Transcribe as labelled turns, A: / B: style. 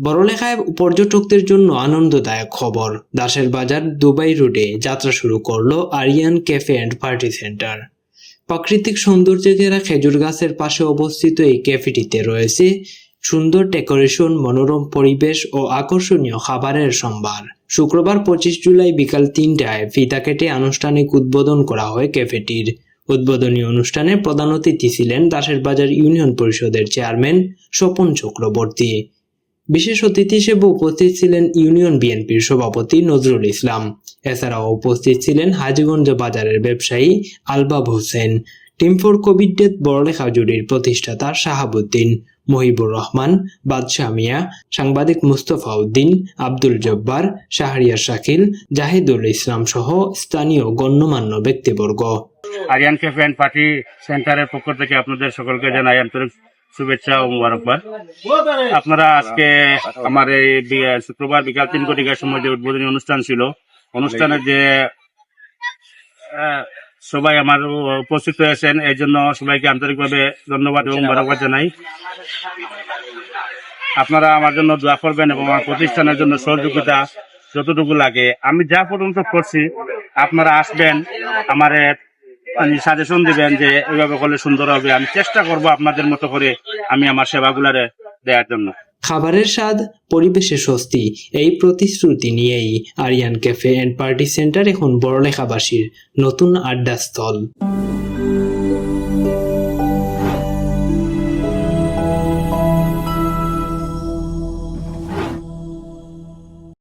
A: বড়লেখায় পর্যটকদের জন্য আনন্দদায়ক খবর। দাসের বাজার দুবাই রোডে যাত্রা শুরু করল Aryan cafe and party centre. প্রাকৃতিক সৌন্দর্যে ঘেরা খেজুর গাছের পাশে অবস্থিত এই ক্যাফেটিতে রয়েছে সুন্দর ডেকোরেশন, মনোরম পরিবেশ ও আকর্ষণীয় খাবারের সম্ভার। শুক্রবার পঁচিশ জুলাই বিকাল তিনটায় ফিতা কেটে আনুষ্ঠানিক উদ্বোধন করা হয় ক্যাফেটির। উদ্বোধনী অনুষ্ঠানে প্রধান অতিথি ছিলেন দাসের বাজার ইউনিয়ন পরিষদের চেয়ারম্যান স্বপন চক্রবর্তী। বিশেষ অতিথি হিসেবে উপস্থিত ছিলেন ইউনিয়ন বিএনপির সভাপতি নজরুল ইসলাম। এছাড়াও উপস্থিত ছিলেন হাজীগঞ্জ বাজারের ব্যবসায়ী Albab Hossain, team for covid death Barlekha জুড়ির প্রতিষ্ঠাতা শাহাবুদ্দিন, মহিবুর রহমান, বাদশাহ মিয়া, সাংবাদিক মুস্তফা উদ্দিন, আব্দুল জব্বার, শাহরিয়ার শাকিল, জাহিদুল ইসলাম সহ স্থানীয় গণ্যমান্য ব্যক্তিবর্গ।
B: আরিয়ান ক্যাফে পার্টি সেন্টারের পক্ষ থেকে আপনাদের সকলকে জানাই আন্তরিক শুভেচ্ছা ও মুবারকবাদ। আপনারা আজকে আমার এই শুক্রবার বিকাল তিন কোটিকার সময় যে উদ্বোধনী অনুষ্ঠান ছিল, অনুষ্ঠানে যে সবাই আমার উপস্থিত হয়েছেন, এই জন্য সবাইকে আন্তরিকভাবে ধন্যবাদ এবং মুবারকবাদ জানাই। আপনারা আমার জন্য দোয়া করবেন এবং আমার প্রতিষ্ঠানের জন্য সহযোগিতা যতটুকু লাগে। আমি যা পর্যন্ত করছি, আপনারা আসবেন, আমার সাজেশন দিবেন যে এইভাবে করলে সুন্দর হবে। আমি চেষ্টা করব আপনাদের মতো করে আমি আমার সেবাগুলারে দেওয়ার জন্য।
A: খাবারের স্বাদ, পরিবেশে স্বস্তি, এই প্রতিশ্রুতি নিয়েই Aryan cafe and party centre এখন বড়লেখাবাসীর নতুন আড্ডাস্থল।